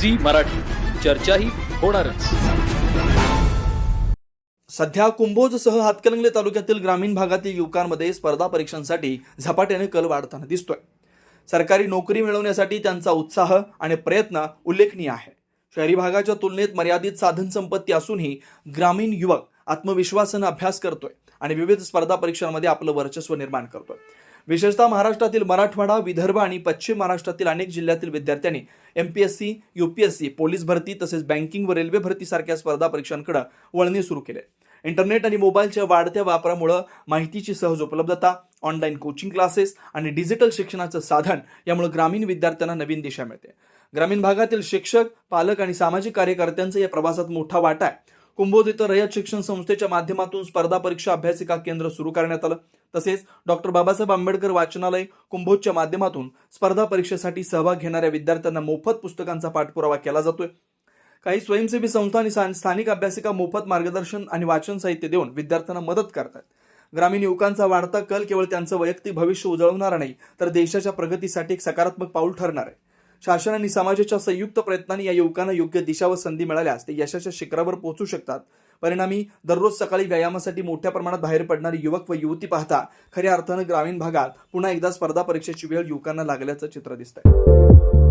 Zee Marathi. चर्चाही होणारच. सध्या कुंभोजसह हातकणंगले तालुक्यातील ग्रामीण भागातील युवकांमध्ये स्पर्धा परीक्षांसाठी झपाट्याने कल वाढताना दिसतोय. सरकारी नोकरी मिळवण्यासाठी त्यांचा उत्साह आणि प्रयत्न उल्लेखनीय आहे. शहरी भागाच्या तुलनेत मर्यादित साधन संपत्ती असूनही ग्रामीण युवक आत्मविश्वासानं अभ्यास करतोय आणि विविध स्पर्धा परीक्षांमध्ये आपलं वर्चस्व निर्माण करतोय. विशेषतः महाराष्ट्रातील मराठवाडा विदर्भ आणि पश्चिम महाराष्ट्रातील अनेक जिल्ह्यातील विद्यार्थ्यांनी एमपीएससी सी पोलीस भरती तसेच बँकिंग व रेल्वे भरती सारख्या स्पर्धा परीक्षांकडे वळणे सुरू केले. इंटरनेट आणि मोबाईलच्या वाढत्या वापरामुळं माहितीची सहज उपलब्धता ऑनलाईन कोचिंग क्लासेस आणि डिजिटल शिक्षणाचं साधन यामुळे ग्रामीण विद्यार्थ्यांना नवीन दिशा मिळते. ग्रामीण भागातील शिक्षक पालक आणि सामाजिक कार्यकर्त्यांचा या प्रवासात मोठा वाटा आहे. कुंभोज इथं रयत शिक्षण संस्थेच्या माध्यमातून स्पर्धा परीक्षा अभ्यासिका केंद्र सुरू करण्यात आलं. तसेच डॉक्टर बाबासाहेब आंबेडकर वाचनालय कुंभोजच्या माध्यमातून स्पर्धा परीक्षेसाठी सहभाग घेणाऱ्या विद्यार्थ्यांना मोफत पुस्तकांचा पाठपुरावा केला जातोय. काही स्वयंसेवी संस्था आणि स्थानिक अभ्यासिका मोफत मार्गदर्शन आणि वाचन साहित्य देऊन विद्यार्थ्यांना मदत करतात. ग्रामीण युवकांचा वाढता कल केवळ त्यांचं वैयक्तिक भविष्य उजळवणारा नाही तर देशाच्या प्रगतीसाठी एक सकारात्मक पाऊल ठरणार आहे. शासन आणि समाजाच्या संयुक्त प्रयत्नांनी या युवकांना योग्य दिशा व संधी मिळाल्यास ते यशाच्या शिखरावर पोहोचू शकतात. परिणामी दररोज सकाळी व्यायामासाठी मोठ्या प्रमाणात बाहेर पडणारी युवक व युवती पाहता खऱ्या अर्थानं ग्रामीण भागात पुन्हा एकदा स्पर्धा परीक्षेची वेळ युवकांना लागल्याचं चित्र दिसतंय.